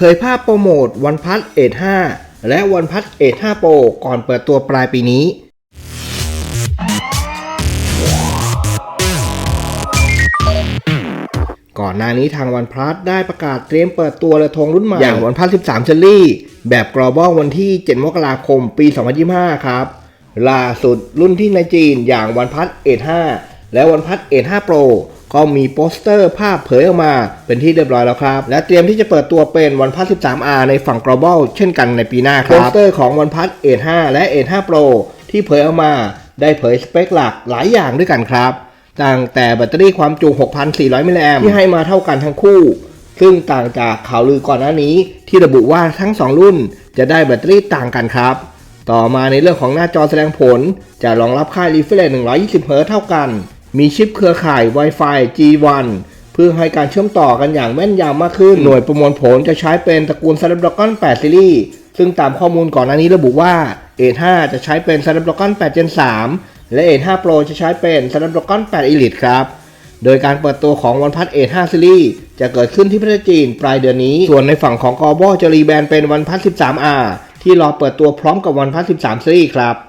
เผยภาพโปรโมทวันพัทเอท5และวันพัทเอท5 Pro ก่อนเปิดตัวปลายปีนี้ก่อนหน้านี้ทางวันพลัสได้ประกาศเตรียมเปิดตัวระทงรุ่นใหม่ อย่างวันพัท13เชอรี่ แบบ global วันที่ 7 มกราคม ปี 2025 ครับ ล่าสุดรุ่นที่ในจีนอย่างวันพัทเอท5และวันพัทเอท5 Pro ก็มีโปสเตอร์ภาพเผยออกมาเป็นที่เรียบร้อยแล้วครับ และเตรียมที่จะเปิดตัวเป็นวันพัท13 R ในฝั่ง global เช่นกันในปีหน้าครับ โปสเตอร์ของวันพัทเอท5และเอท5 Pro ที่เผยออกมาได้เผยสเปคหลักหลายอย่างด้วยกันครับ ตั้งแต่แบตเตอรี่ความจุ 6,400 มิลลิแอมที่ให้มาเท่ากันทั้งคู่ ซึ่งต่างจากข่าวลือก่อนหน้านี้ ที่ระบุว่าทั้ง 2 รุ่นจะได้แบตเตอรี่ต่างกันครับ ต่อมาในเรื่องของหน้าจอแสดงผล จะรองรับค่า refresh 120เฮิร์เท่ากัน มีชิปเครือข่าย Wi-Fi G1 เพื่อให้การเชื่อมต่อกันอย่างแม่นยำมากขึ้น หน่วยประมวลผลจะใช้เป็นตระกูล Snapdragon 8 Series ซึ่งตามข้อมูลก่อนหน้านี้ระบุว่า A5 จะใช้เป็น Snapdragon 8 Gen 3 และ A5 Pro จะใช้เป็น Snapdragon 8 Elite ครับ โดยการเปิดตัวของ OnePlus 8 5 Series จะเกิดขึ้นที่ประเทศจีนปลายเดือนนี้ ส่วนในฝั่งของ Global จะรีแบรนด์เป็น OnePlus 13R ที่รอเปิดตัวพร้อมกับ OnePlus 13 Series ครับ